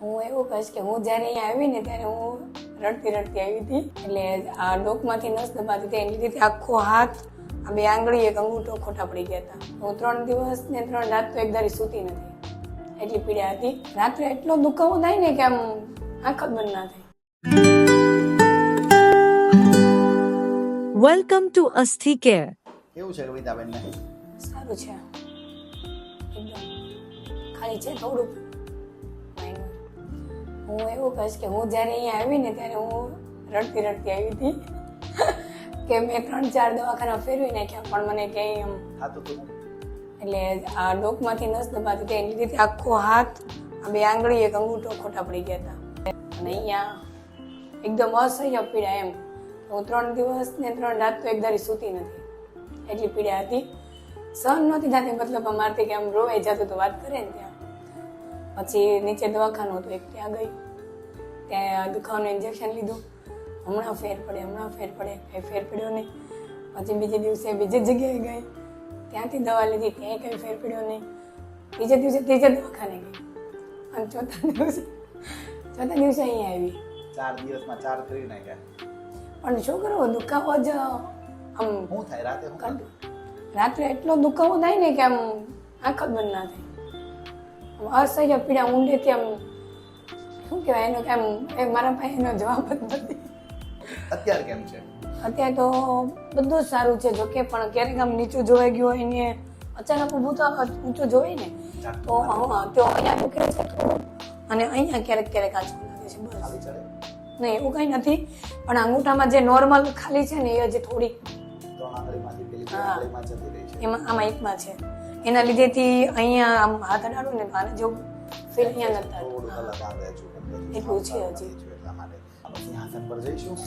હું એવું કહીશ કે હું જ્યારે અહીંયા આવી ને ત્યારે હું રડતી રડતી આવી હતી. એટલે આ ડોકમાંથી નસ દબાતી હતી એની રીતે આખો હાથ આ બે આંગળી એક અંગૂઠો ખોટા પડી ગયા હતા. હું ત્રણ દિવસ ને ત્રણ રાત તો એક ધારી સૂતી નથી. એટલી પીડા હતી. રાત્રે એટલો દુખાવો થાય ને કે આમ આંખ બંધ ના થાય. વેલકમ ટુ અસ્થિ કેર કેવું છે કવિતાબેનને સારું છે. ખાલી છે minor. હું એવું કહીશ કે હું જ્યારે અહીંયા આવી ને ત્યારે હું રડતી રડતી આવી હતી. કે મેં ત્રણ ચાર દવાખાના ફેરવી નાખ્યા પણ મને ક્યાંય એમ એટલે આ ડોકમાંથી નસ દબાતી હતી એની રીતે આખો હાથ આ બે આંગળી એક અંગૂઠો ખોટા પડી ગયા હતા. અને અહીંયા એકદમ અસહ્ય પીડા એમ. હું ત્રણ દિવસ ને ત્રણ રાત તો એક ધારી સૂતી નથી. એટલી પીડા હતી. સહન નહોતી થતી મતલબ અમારથી કે આમ રોવાઈ જતું તો વાત કરે ને ત્યાં. પછી નીચે દવાખાનું હતું એક ત્યાં ગઈ. ત્યાં દુખાવાનું ઇન્જેક્શન લીધું. હમણાં ફેર પડે હમણાં ફેર પડે કંઈ ફેર પડ્યો નહીં. પછી બીજે દિવસે બીજી જગ્યાએ ગઈ. ત્યાંથી દવા લીધી ત્યાંય કંઈ ફેર પડ્યો નહીં. બીજે દિવસે ત્રીજે દવાખાને ગઈ. અને ચોથા દિવસે ચોથા દિવસે અહીંયા આવી. ચાર દિવસમાં ચાર કરી નાખ્યા. પણ શું કરવું દુખાવો જ આમ શું થાય રાતે કાઢ- રાત્રે એટલો દુખાવો થાય ને કે આમ આંખ બંધ ના થાય. આમ અસહ્ય પીડા ઊંડેથી આમ શું કહેવાય? એનો કે આમ એ મારા પાસે એનો જવાબ જ નથી. અત્યારે કેમ છે? અત્યારે તો બધું જ સારું છે. જોકે પણ ક્યારેક આમ નીચું જોવાઈ ગયું હોય ને અચાનક ઊભું તો ઊંચું જોઈ ને તો હા તો અહીંયા દુખે છે અને અહીંયા ક્યારેક ક્યારેક આંચકો લાગે છે. બસ. નહીં એવું કંઈ નથી. પણ અંગૂઠામાં જે નોર્મલ ખાલી છે ને એ હજી થોડી એમાં આમાં એકમાં છે. એના લીધેથી અહીંયા આમ હાથ અડાડું ને આને જેવું ફિલ અહીંયા નથી થતું થોડું અલગ આવે છે એટલા માટે. પર જઈશું.